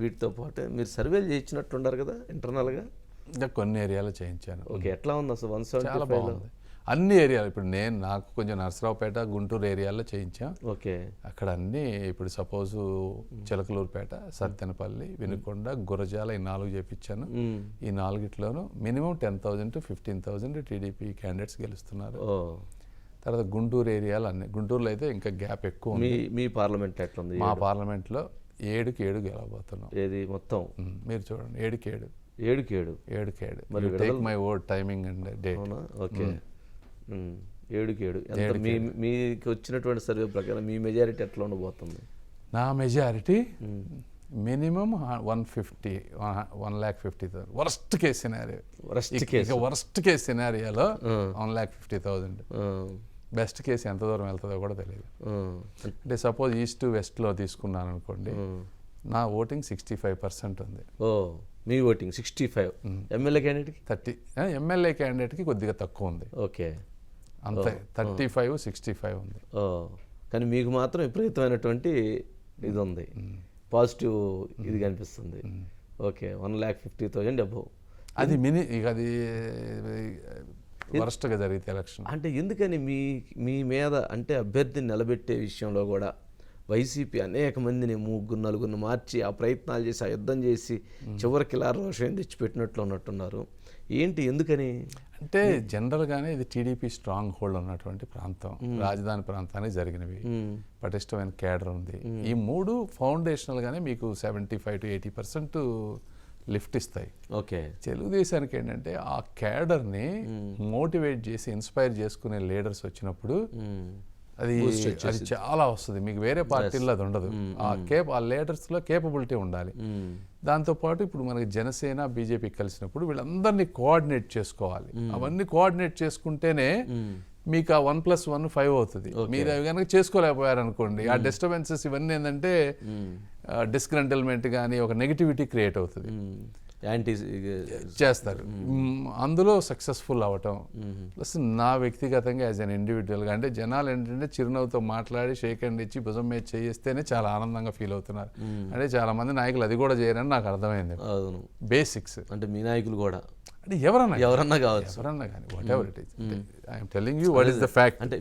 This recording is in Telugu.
వీటితో పాటు మీరు సర్వేలు చేయించినట్టుండారు కదా ఇంటర్నల్గా? ఇంకా కొన్ని ఏరియాలో చేయించాను. ఓకే ఎట్లా ఉంది అసలు వన్ సెవెంటీ చాలా ఫైవ్లో? బాగుంది. అన్ని ఏరియాలు ఇప్పుడు నేను నాకు కొంచెం నరసరావుపేట గుంటూరు ఏరియాలో చేయించాం. ఓకే. అక్కడ అన్ని ఇప్పుడు సపోజ్ చిలకలూరుపేట సత్తెనపల్లి వినుకొండ గురజాల ఈ నాలుగు చేపించాను. మ్మ్. ఈ నాలుగిట్లోనూ minimum ten thousand to fifteen thousand TDP candidates గెలుస్తున్నారు. ఓ. తర్వాత గుంటూరు ఏరియాలు అన్ని గుంటూరులో అయితే ఇంకా గ్యాప్ ఎక్కువ ఉంది. మీ మీ పార్లమెంట్ ఎట్లుంది? మా పార్లమెంట్లో ఏడుకి ఏడు గెలవబోతున్నాం. ఏది మొత్తం? మీరు చూడండి ఏడుకి ఏడు ఏడుకి ఏడు ఏడుకి ఏడు మరి take my word timing and date okay. ఏడుకి ఏడు మీ మీకు వచ్చినటువంటి సర్వే ప్రకారం మీ మెజారిటీ ఎట్లా ఉండబోతుంది నా majority minimum one fifty one lakh fifty thousand. Worst case scenario Worst ఇక worst case సినారియాలో one lakh fifty thousand. Best case ఎంత దూరం వెళ్తుందో కూడా తెలియదు. అంటే సపోజ్ ఈస్ట్ వెస్ట్లో తీసుకున్నాను అనుకోండి నా ఓటింగ్ సిక్స్టీ ఫైవ్ పర్సెంట్ ఉంది. ఓ మీ ఓటింగ్ సిక్స్టీ ఫైవ్. ఎమ్మెల్యే క్యాండిడేట్కి? థర్టీ ఎమ్మెల్యే క్యాండిడేట్కి కొద్దిగా తక్కువ ఉంది. ఓకే. అంతే థర్టీ ఫైవ్ సిక్స్టీ ఫైవ్ ఉంది. ఓ కానీ మీకు మాత్రం విపరీతమైనటువంటి ఇది ఉంది పాజిటివ్ ఇది కనిపిస్తుంది. Okay one lakh fifty thousand above. అది మిని ఇక అది వరస్ట్గా జరిగితే ఎలక్షన్. అంటే ఎందుకని మీ మీ మీద అంటే అభ్యర్థిని నిలబెట్టే విషయంలో కూడా వైసీపీ అనేక మందిని ముగ్గురు నలుగురిని మార్చి ఆ ప్రయత్నాలు చేసి ఆ యుద్ధం చేసి చివరికి ఇలా రోషం తెచ్చిపెట్టినట్లు ఉన్నట్టున్నారు ఏంటి ఎందుకని? అంటే జనరల్గానే ఇది టీడీపీ స్ట్రాంగ్ హోల్డ్ ఉన్నటువంటి ప్రాంతం. రాజధాని ప్రాంతానికి జరిగినవి. పటిష్టమైన కేడర్ ఉంది. ఈ మూడు ఫౌండేషనల్గానే మీకు seventy five to eighty percent lift ఇస్తాయి. ఓకే. తెలుగుదేశానికి ఏంటంటే ఆ క్యాడర్ని మోటివేట్ చేసి ఇన్స్పైర్ చేసుకునే లీడర్స్ వచ్చినప్పుడు అది అది చాలా వస్తుంది. మీకు వేరే పార్టీల్లో అది ఉండదు. ఆ కేప్ ఆ లీడర్స్లో కేపబిలిటీ ఉండాలి. దాంతోపాటు ఇప్పుడు మనకి జనసేన బీజేపీ కలిసినప్పుడు వీళ్ళందరినీ కోఆర్డినేట్ చేసుకోవాలి. అవన్నీ కోఆర్డినేట్ చేసుకుంటేనే మీకు ఆ వన్ ప్లస్ వన్ ఫైవ్ అవుతుంది. మీరు అవి కనుక చేసుకోలేకపోయారు అనుకోండి ఆ డిస్టర్బెన్సెస్ ఇవన్నీ ఏంటంటే డిస్గ్రంటల్మెంట్ కానీ ఒక నెగిటివిటీ క్రియేట్ అవుతుంది. యాంటీ చేస్తారు. అందులో సక్సెస్ఫుల్ అవ్వటం ప్లస్ నా వ్యక్తిగతంగా యాజ్ అన్ ఇండివిజువల్గా అంటే జనాలు ఏంటంటే చిరునవ్వుతో మాట్లాడి షేక్ హ్యాండ్ ఇచ్చి భుజం మీద చేయిస్తేనే చాలా ఆనందంగా ఫీల్ అవుతున్నారు. అంటే చాలా మంది నాయకులు అది కూడా చేయరని నాకు అర్థమైంది. అవును. బేసిక్స్. అంటే మీ నాయకులు కూడా. అంటే ఎవరన్నా ఎవరన్నా కావచ్చు. ఎవరన్నా కానీ whatever it is I'm telling you what is the fact అంటే